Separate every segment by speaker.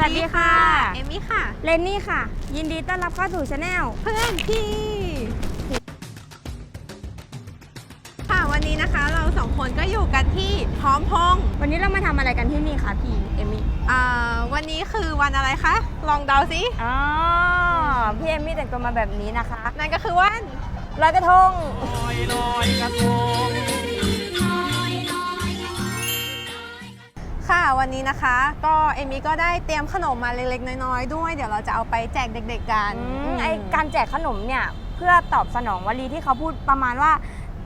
Speaker 1: สวัสดีค่ะ
Speaker 2: เอมี่ค่ะ
Speaker 1: เลนนี่ค่ะ ยินดีต้อนรับเข้าสู่ชาแนล
Speaker 2: เพื่อนพี่ ค่ะวันนี้นะคะเราสองคนก็อยู่กันที่พร้อมพงษ์
Speaker 1: วันนี้เรามาทำอะไรกันที่นี่คะพี่เอมี่
Speaker 2: อ่าวันนี้คือวันอะไรคะ ลองเดาสิ
Speaker 1: อ๋อพี่เอมี่แต่งตัวมาแบบนี้นะคะ
Speaker 2: นั่นก็คือวัน
Speaker 1: ลอยกระทง
Speaker 2: ค่ะวันนี้นะคะ ก็เอมี่ก็ได้เตรียมขนมมาเล็กๆน้อยๆด้วยเดี๋ยวเราจะเอาไปแจกเด็กๆกัน
Speaker 1: อืมไอการแจกขนมเนี่ยเพื่อตอบสนองวลีที่เขาพูดประมาณว่า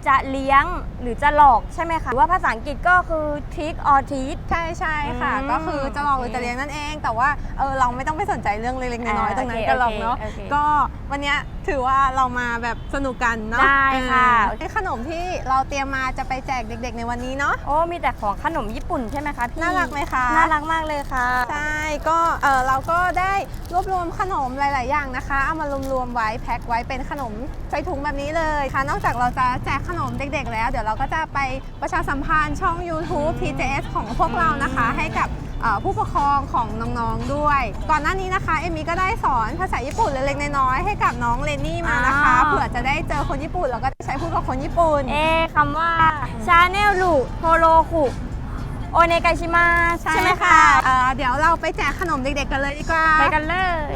Speaker 1: จะเลี้ยงหรือจะหลอกใช่ไหมคะหรือว่าภาษาอังกฤษก็คือ trick or treat
Speaker 2: ใช่ใช่ค่ะ
Speaker 1: อืม
Speaker 2: ก็คือจะลองหรือ
Speaker 1: โอเค
Speaker 2: จะเลี้ยงนั่นเอง แต่ว่าเออเราไม่ต้องไปสนใจเรื่องเล็กๆน้อยๆ
Speaker 1: อ่า
Speaker 2: ตรงนั้น
Speaker 1: โอเค
Speaker 2: กันหรอกเนาะ
Speaker 1: โอเค
Speaker 2: ก็วันเนี้ยถือว่าเรามาแบบสนุกกันเนาะ
Speaker 1: ได้ค่ะ
Speaker 2: เออขนมที่เราเตรียมมาจะไปแจกเด็ก ๆ ในวันนี้เนาะ
Speaker 1: โอ้มีแต่ของขนมญี่ปุ่นใช่ไหมคะพี่
Speaker 2: น่ารักไหมคะ
Speaker 1: น่ารักมากเลยค่ะ
Speaker 2: ใช่ ก็เออเราก็ได้รวบรวมขนมหลาย ๆ อย่างนะคะ เอามารวมๆไว้แพ็คไว้เป็นขนมใส่ถุงแบบนี้เลยค่ะ นอกจากเราจะแจกขนมเด็ก ๆ แล้ว เดี๋ยวเราก็จะไปประชาสัมพันธ์ช่อง YouTube TJS ของพวกเรานะคะ ให้กับเอ่อ ผู้ปกครองของน้องๆด้วย ก่อนหน้านี้นะคะเอมี่ก็ได้สอนภาษาญี่ปุ่นเล็กๆน้อยๆให้กับน้องเลนนี่มานะคะ
Speaker 1: อ้าว
Speaker 2: เผื่อจะได้เจอคนญี่ปุ่นแล้วก็ใช้พูดกับคนญี่ปุ่น
Speaker 1: เอะคำว่าชาแนลลูโทโรคุโอเนกาชิมา
Speaker 2: ใช่
Speaker 1: ใช่ไหม
Speaker 2: ไหม
Speaker 1: คะ
Speaker 2: คะเอ่อเดี๋ยวเราไปแจกขนมเด็กๆกันเลยดีกว่า
Speaker 1: ไปกันเลย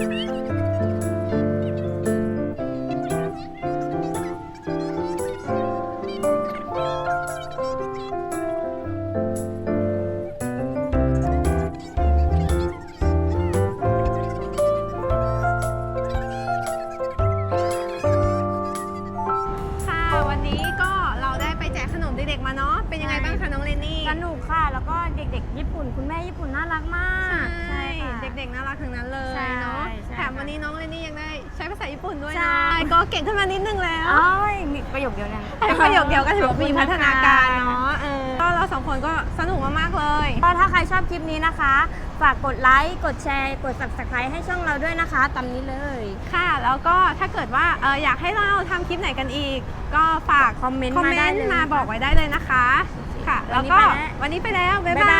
Speaker 2: ค่ะ วันนี้ก็เราได้ไปแจกขนมเด็กๆมาเนาะ เป็นยังไงบ้างคะน้องเรนนี่
Speaker 1: สนุกค่ะ แล้วก็เด็กๆ ญี่ปุ่น คุณแม่ญี่ปุ่นน่ารักมาก
Speaker 2: ใช่
Speaker 1: ค่ะ
Speaker 2: เด็กๆ น่ารักทั้งนั้นเลย
Speaker 1: ใช่
Speaker 2: เนาะ
Speaker 1: ใช่
Speaker 2: แถมวันนี้น้องเรนนี่ยังได้ใช้ภาษาญี่ปุ่นด้วย
Speaker 1: ใช่
Speaker 2: เนาะก็เก่งขึ้นมานิดนึงแล้ว
Speaker 1: อ้อยมีประโยคเดียวนั้น
Speaker 2: ประโยคเดียวก็ถือว่ามีพัฒนาการ
Speaker 1: ขอบคุณ
Speaker 2: เนาะเออก็เราสองคนก็สนุกมากๆเลย
Speaker 1: ก็ถ้าใครชอบคลิปนี้นะคะ ฝากกดไลค์กดแชร์ กด subscribe ให้ช่องเราด้วยนะคะตามนี้เลย
Speaker 2: ค่ะ แล้วก็ถ้าเกิดว่าเอออยากให้เราทำคลิปไหนกันอีก ก็ฝาก
Speaker 1: คอมเมนต์
Speaker 2: คอม
Speaker 1: มา
Speaker 2: เม
Speaker 1: ได้
Speaker 2: นต์
Speaker 1: เลย
Speaker 2: มา
Speaker 1: นะคะ
Speaker 2: บอกไว้ได้เลยนะคะ ค่ะ
Speaker 1: วั
Speaker 2: แล้
Speaker 1: น
Speaker 2: ว
Speaker 1: นี้
Speaker 2: ก็
Speaker 1: ไปแล้ว
Speaker 2: วันนี้ไปแล้ว บ๊าย
Speaker 1: บ๊าย
Speaker 2: บา
Speaker 1: บาย
Speaker 2: ย